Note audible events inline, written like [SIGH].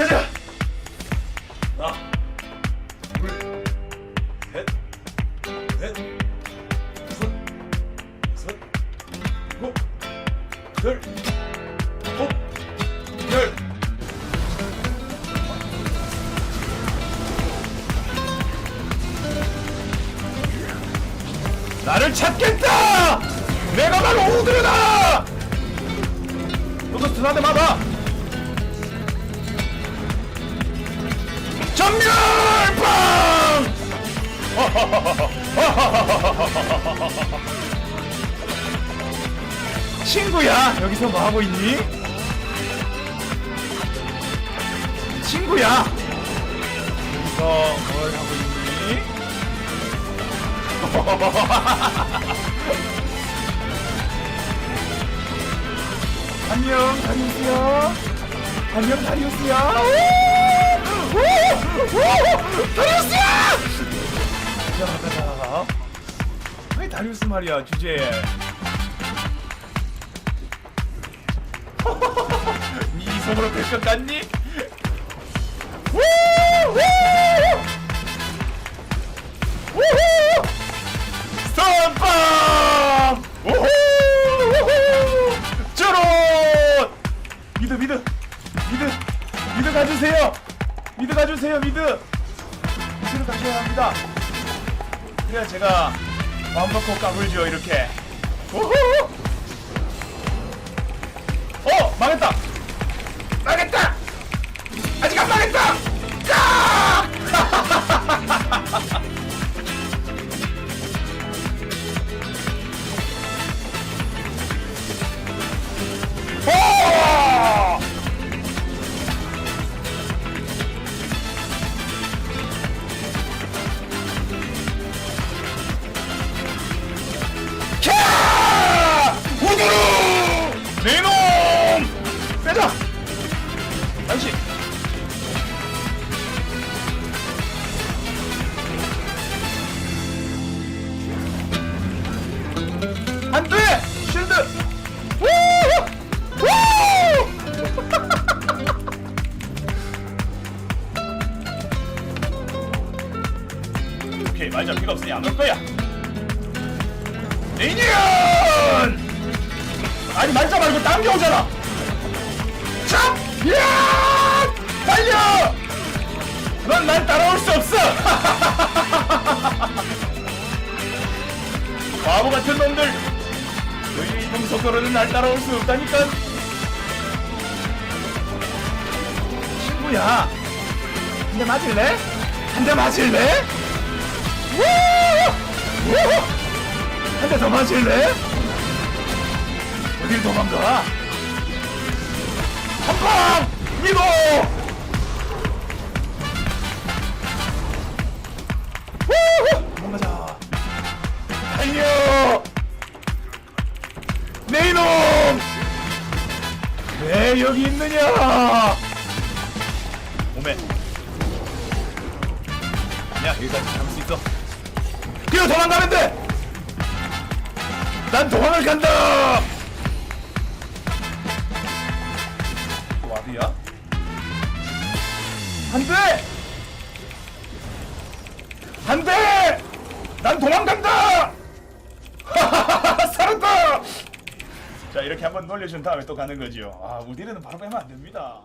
가자. 열. 나를 찾겠다! 내가 바로 오드르다! 너도 스나한테 맞 [LAUGHS] 친구야, 여기서 뭐 하고 있니? 친구야, 여기서 뭘 하고 있니? [LAUGHS] 안녕, 다리우스야. 안녕, 다리우스야. 오! 다리우스 가자. 아니, 다리우스 말이야, 주제에. [LAUGHS] 이 손으로! 우후! 우후! 쩌롯! 미드 미드 미드 미드 가주세요 미드 가주세요 미드 미드를 가셔야 합니다 그래야 제가 마음 놓고 까불죠 이렇게. 우후! 어! 망했다! 망했다 당신! 안 돼! 쉴드! 우! 우! [LAUGHS] 오케이 말자 필요 없으니 안 올 거야 미니언 아니 말자 말고 당겨오잖아 참! 야! 바보 같은 놈들! 너희 이동 속도로는 날 따라올 수 없다니까! 친구야! 한 대 맞을래? 한 대 맞을래? 한 대 더 맞을래? 어딜 도망가? 한방! 내 이놈! 왜 여기 있느냐? 오메. 야, 여기까지 잡을 수 있어. 뛰어 도망가면 돼! 난 도망을 간다! 와드야? 안 돼! 안 돼! 난 도망간다! [LAUGHS] 살았다! 자, 이렇게 한번 놀려준 다음에 또 가는 거죠. 아, 우디는 바로 빼면 안 됩니다.